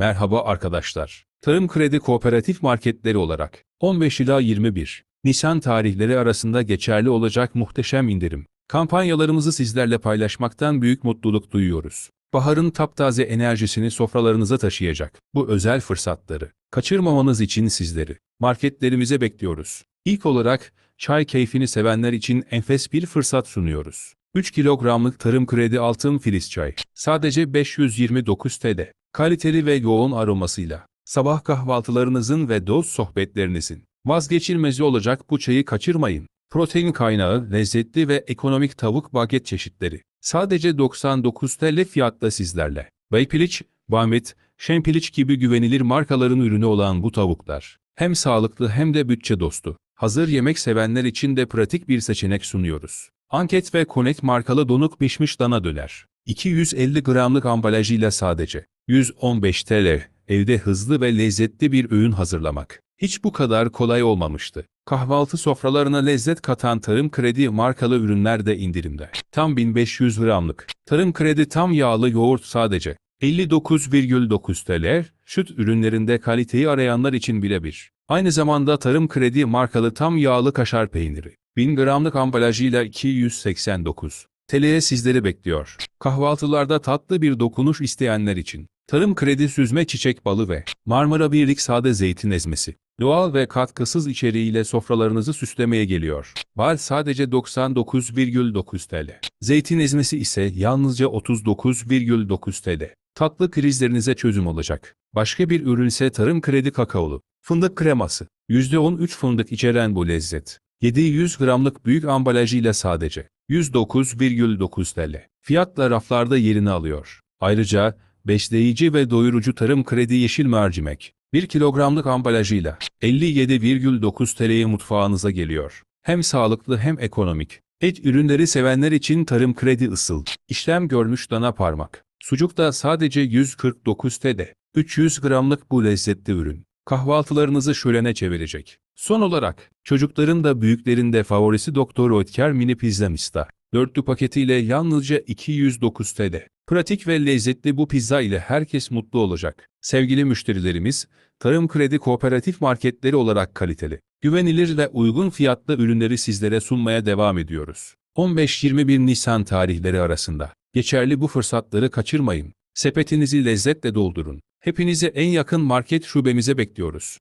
Merhaba arkadaşlar. Tarım Kredi Kooperatif Marketleri olarak 15 ila 21 Nisan tarihleri arasında geçerli olacak muhteşem indirim. Kampanyalarımızı sizlerle paylaşmaktan büyük mutluluk duyuyoruz. Baharın taptaze enerjisini sofralarınıza taşıyacak bu özel fırsatları kaçırmamanız için sizleri marketlerimize bekliyoruz. İlk olarak çay keyfini sevenler için enfes bir fırsat sunuyoruz. 3 kilogramlık tarım kredi altın filiz çay. Sadece 529 TL. Kaliteli ve yoğun aromasıyla. Sabah kahvaltılarınızın ve dost sohbetlerinizin vazgeçilmezi olacak bu çayı kaçırmayın. Protein kaynağı, lezzetli ve ekonomik tavuk baget çeşitleri. Sadece 99 TL fiyatla sizlerle. Beypiliç, Bamit, Şempiliç gibi güvenilir markaların ürünü olan bu tavuklar. Hem sağlıklı hem de bütçe dostu. Hazır yemek sevenler için de pratik bir seçenek sunuyoruz. Anket ve Connect markalı donuk pişmiş dana döner. 250 gramlık ambalajıyla sadece 115 TL. Evde hızlı ve lezzetli bir öğün hazırlamak. Hiç bu kadar kolay olmamıştı. Kahvaltı sofralarına lezzet katan Tarım Kredi markalı ürünler de indirimde. Tam 1500 gramlık. Tarım Kredi tam yağlı yoğurt sadece 59,9 TL. Süt ürünlerinde kaliteyi arayanlar için birebir. Aynı zamanda Tarım Kredi markalı tam yağlı kaşar peyniri. 1000 gramlık ambalajıyla 289 TL'ye sizleri bekliyor. Kahvaltılarda tatlı bir dokunuş isteyenler için. Tarım Kredi süzme çiçek balı ve Marmara Birlik sade zeytin ezmesi. Doğal ve katkısız içeriğiyle sofralarınızı süslemeye geliyor. Bal sadece 99,9 TL. Zeytin ezmesi ise yalnızca 39,9 TL. Tatlı krizlerinize çözüm olacak. Başka bir ürün ise Tarım Kredi kakaolu. Fındık kreması. %13 fındık içeren bu lezzet. 700 gramlık büyük ambalajıyla sadece 109,9 TL. Fiyatla raflarda yerini alıyor. Ayrıca besleyici ve doyurucu Tarım Kredi yeşil mercimek 1 kilogramlık ambalajıyla 57,9 TL'ye mutfağınıza geliyor. Hem sağlıklı hem ekonomik. Et ürünleri sevenler için Tarım Kredi ısıl. İşlem görmüş dana parmak. Sucuk da sadece 149 TL. 300 gramlık bu lezzetli ürün. Kahvaltılarınızı şölene çevirecek. Son olarak, çocukların da büyüklerin de favorisi Doktor Oetker Mini Pizza Mista. Dörtlü paketiyle yalnızca 209 TL. Pratik ve lezzetli bu pizza ile herkes mutlu olacak. Sevgili müşterilerimiz, Tarım Kredi Kooperatif Marketleri olarak kaliteli, güvenilir ve uygun fiyatlı ürünleri sizlere sunmaya devam ediyoruz. 15-21 Nisan tarihleri arasında geçerli bu fırsatları kaçırmayın. Sepetinizi lezzetle doldurun. Hepinizi en yakın market şubemize bekliyoruz.